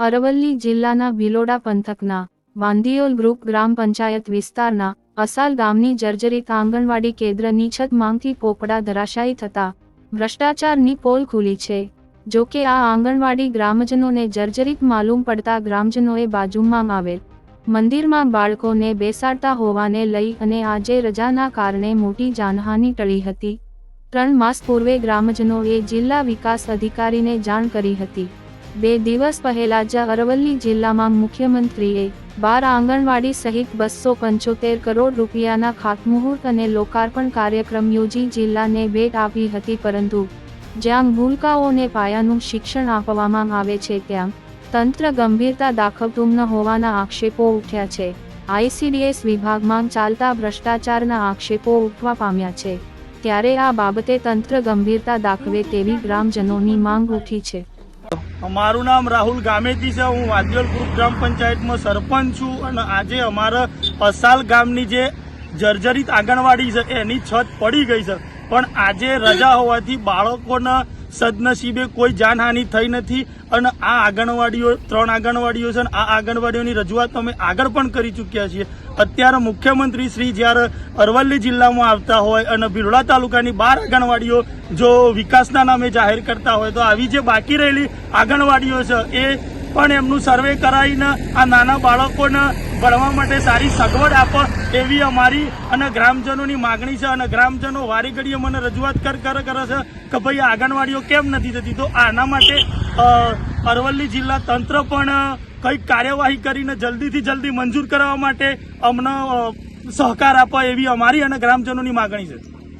અરવલ્લી જિલ્લાના ભિલોડા પંથકના વાંદિયોલ ગ્રુપ ગ્રામ પંચાયત વિસ્તારના અસાલ ગામની જર્જરિત આંગણવાડી કેન્દ્રની છત માંગથી પોપડા ધરાશાયી થતા ભ્રષ્ટાચારની પોલ ખુલી છે. જો કે આ આંગણવાડી ગ્રામજનોને જર્જરિત માલુમ પડતા ગ્રામજનોએ બાજુમાં આવેલ મંદિરમાં બાળકોને બેસાડતા હોવાને લઈ અને આજે રજાના કારણે મોટી જાનહાની ટળી હતી. ત્રણ માસ પૂર્વે ગ્રામજનોએ જિલ્લા વિકાસ અધિકારીને જાણ કરી હતી. બે દિવસ પહેલા જ અરવલ્લી જિલ્લામાં મુખ્યમંત્રીએ બાર આંગણવાડી સહિત બસો પંચોતેર કરોડ રૂપિયાના ખાતમુહૂર્ત અને લોકાર્પણ કાર્યક્રમ યોજી જિલ્લાને ભેટ આપી હતી પરંતુ જ્યાં ભૂલકાઓને પાયાનું શિક્ષણ આપવામાં આવે છે ત્યાં તંત્ર ગંભીરતા દાખવતું ન હોવાના આક્ષેપો ઉઠ્યા છે. આઈસીડીએસ વિભાગમાં ચાલતા ભ્રષ્ટાચારના આક્ષેપો ઉઠવા પામ્યા છે. ત્યારે આ બાબતે તંત્ર ગંભીરતા દાખવે તેવી ગ્રામજનોની માંગ ઉઠી છે. મારું નામ રાહુલ ગામેતી છે. હું ગ્રુપ ગ્રામ પંચાયતમાં સરપંચ છું અને આજે અમારા અસાલ ગામની જે જર્જરિત આંગણવાડી છે, એની છત પડી ગઈ છે. પણ આજે રજા હોવાથી બાળકોના સદનસીબે કોઈ જાનહાનિ થઈ નથી અને આ આંગણવાડીઓ ત્રણ આંગણવાડીઓ છે અને આ આંગણવાડીઓની રજૂઆત અમે આગળ પણ કરી ચૂક્યા છીએ. અત્યારે મુખ્યમંત્રી શ્રી જ્યારે અરવલ્લી જિલ્લામાં આવતા હોય અને ભીલોડા તાલુકાની બાર આંગણવાડીઓ જો વિકાસના નામે જાહેર કરતા હોય તો આવી જે બાકી રહેલી આંગણવાડીઓ છે, એ પણ એમનું સર્વે કરાવીને આ નાના બાળકોને ભણવા માટે સારી સગવડ આપો એવી અમારી અને ગ્રામજનોની માગણી છે અને ગ્રામજનો વારી ઘડીએ મને રજૂઆત કર કર છે કે ભાઈ આંગણવાડીઓ કેમ નથી થતી? તો આના માટે અરવલ્લી જિલ્લા તંત્ર પણ કંઈક કાર્યવાહી કરીને જલ્દીથી જલ્દી મંજૂર કરાવવા માટે અમને સહકાર આપે એવી અમારી અને ગ્રામજનોની માગણી છે.